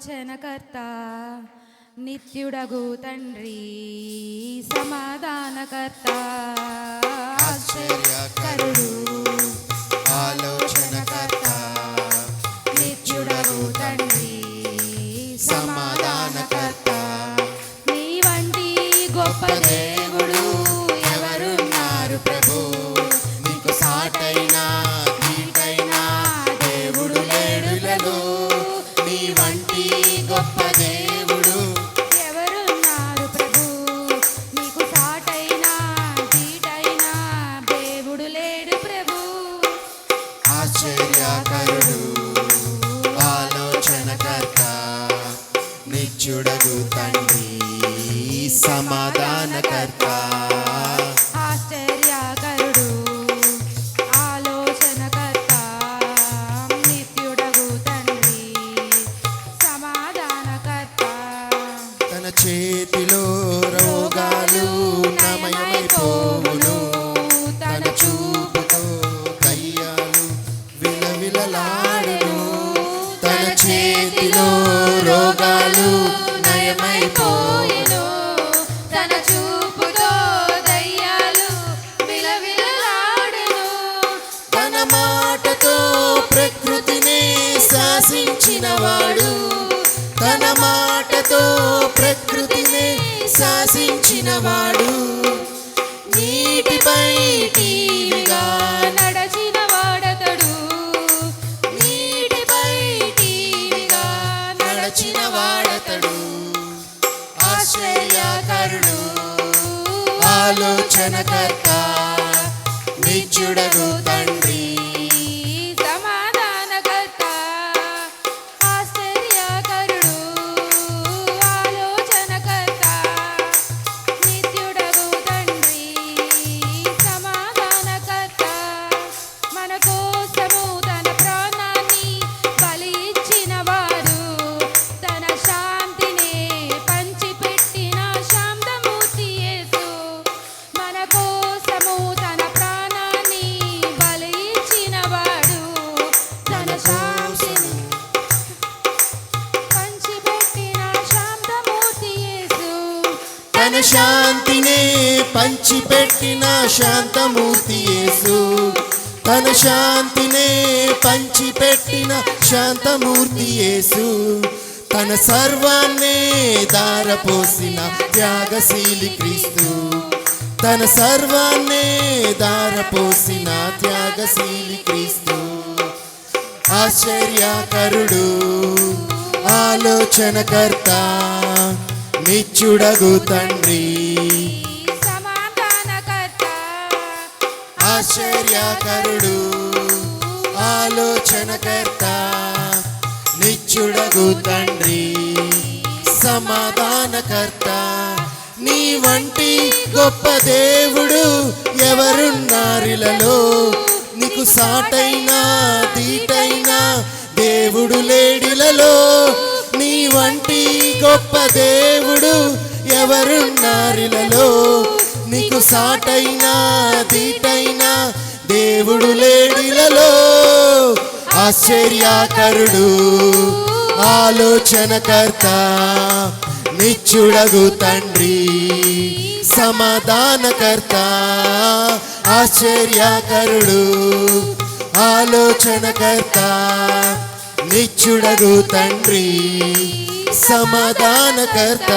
ఆలోచనకర్త నిత్యుడగు తండ్రి సమాధానకర్త. ఆశ్చర్యకరుడు. వంటి గొప్ప దేవుడు. ఎవరున్నారు ప్రభు? నీకు సాటైనా తీటైనా దేవుడు లేడు ప్రభు. ఆశ్చర్యకరుడు ఆలోచనకర్త నిత్యుడగు తండ్రి సమాధానకర్త. చేతిలో రోగాలు నమయమైపోవును. తన చూపుతో కయ్యాలు విలవిలలాడును. తన చేతిలో రోగాలు నయమైపో శాసించినవాడు నీటిపై టీవిగా నడచిన వాడతడు నీటిపై టీవిగా నడచిన వాడతడు ఆశ్చర్యకరుడు ఆలోచనకర్త నిత్యుడగు తండ్రి. తన శాంతినే పంచిపెట్టిన శాంతమూర్తి యేసు. తన శాంతినే పంచిపెట్టిన శాంతమూర్తి యేసు. తన సర్వాన్నే దారపోసిన త్యాగశీలి క్రీస్తు. తన సర్వాన్నే దారపోసిన త్యాగశీలి క్రీస్తు. ఆశ్చర్యకరుడు ఆలోచనకర్త నిత్యుడగు తండ్రి. సమాధానకర్త. ఆశ్చర్యకరుడు ఆలోచనకర్త నిత్యుడగు తండ్రి. సమాధానకర్త నీ వంటి గొప్ప దేవుడు ఎవరున్నారిలలో? నీకు సాటైనా దీటైనా దేవుడు లేడిలలో? నీ వంటి గొప్ప దేవుడు ఎవరున్నారిలలో? నీకు సాటైనా దీటైనా దేవుడు లేడిలలో? ఆశ్చర్యకరుడు ఆలోచనకర్త నిచ్చుడగు తండ్రి సమాధానకర్త ఆశ్చర్యాకరుడు ఆలోచనకర్త. నిత్యుడగు తండ్రి సమాధానకర్త.